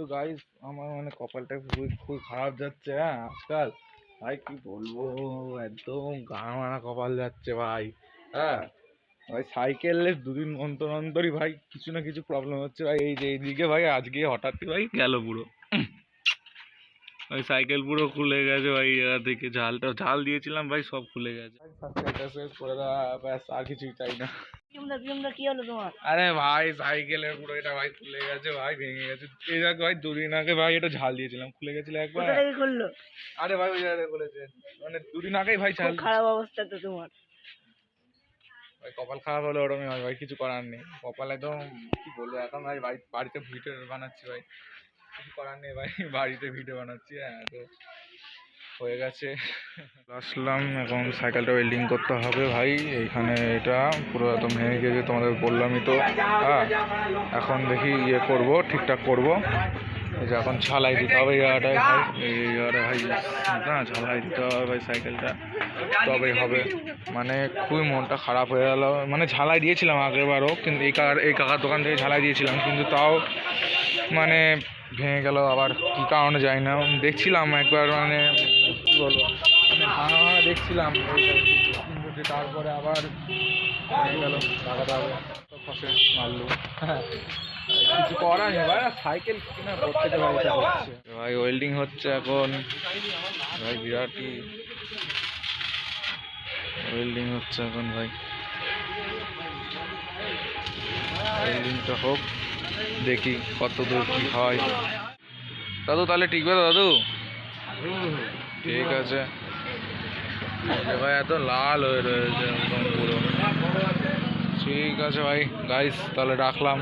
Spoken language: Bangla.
তো গাইস আমার মানে কপালটা খুবই খুব খারাপ যাচ্ছে হ্যাঁ আজকাল। ভাই, কি বলব? একদম গা মারা কপাল যাচ্ছে ভাই হ্যাঁ। ভাই সাইকেলের দুদিন অন্তর অন্তরই ভাই, কিছু না কিছু প্রবলেম হচ্ছে ভাই, এই যে এইদিকে ভাই, আজকে হঠাৎই ভাই গেল পুরো। ওই সাইকেল পুরো খুলে গেছে ভাই এরা থেকে ঝালটা ঝাল দিয়েছিলাম ভাই সব খুলে গেছে। করে দেওয়া ব্যাস আর কিছুই চাই না। পিয়মদা পিয়মদা কি হলো তোমার? আরে ভাই সাইকেলের পুরো এটা ভাই খুলে গেছে ভাই ভেঙে গেছে। এই দেখ ভাই দুদিন আগে ভাই এটা ঝাল দিয়েছিলাম খুলে গেছিল একবার। আরে ভাই ওই জায়গায় খুলেছে। মানে দুদিন আগেই ভাই ঝাল খারাপ অবস্থা তো তোমার। ভাই কপাল খারাপ হলে ওরকমই হয় ভাই কিছু করার নেই। কপাল একদম কি বলব এখন ভাই বাড়ি- বাড়িতে ভিডিও বানাচ্ছি ভাই। কিছু করার নেই ভাই, বাড়িতে ভিডিও বানাচ্ছি হ্যাঁ তো হয়ে গেছে। আসলাম, এখন সাইকেলটা ওয়েল্ডিং করতে হবে ভাই, এইখানে এটা পুরো একদম ভেঙে গেছে, তোমাদের বললামই তো। হ্যাঁ এখন দেখি ইয়ে করব, ঠিকঠাক করব। এই যে এখন ঝালাই দিতে হবে জায়গাটায় ভাই, এই ভাই, না, ঝালাই দিতে হবে ভাই সাইকেলটা তবেই হবে। মানে খুবই মনটা খারাপ হয়ে গেল। মানে ঝালাই দিয়েছিলাম আগেরবারও, কিন্তু এই কাকার এই কাকার দোকান থেকে ঝালাই দিয়েছিলাম, কিন্তু তাও মানে ভেঙে গেল, আবার কী কারণে জানি না। দেখছিলাম একবার মানে কী বলব মানে ভাঙা ভাঙা দেখছিলাম। তারপরে আবার ভেঙে গেল টাকাটা তো ফসে মারলো। হ্যাঁ কিছু করার নেই, ভাই সাইকেল কিনা প্রত্যেকে বাড়িতে হচ্ছে ভাই ওয়েল্ডিং হচ্ছে এখন। ভাই, বিরাটই ওয়েল্ডিং হচ্ছে এখন, ভাই। ওয়েল্ডিংটা হোক। দেখি কত দূর কি হয়। দাদু, তাহলে টিকবে তো দাদু। ঠিক আছে। ভাই, এত লাল হয়ে রয়েছে একদম পুরো। ঠিক আছে ভাই গাইস তাহলে রাখলাম।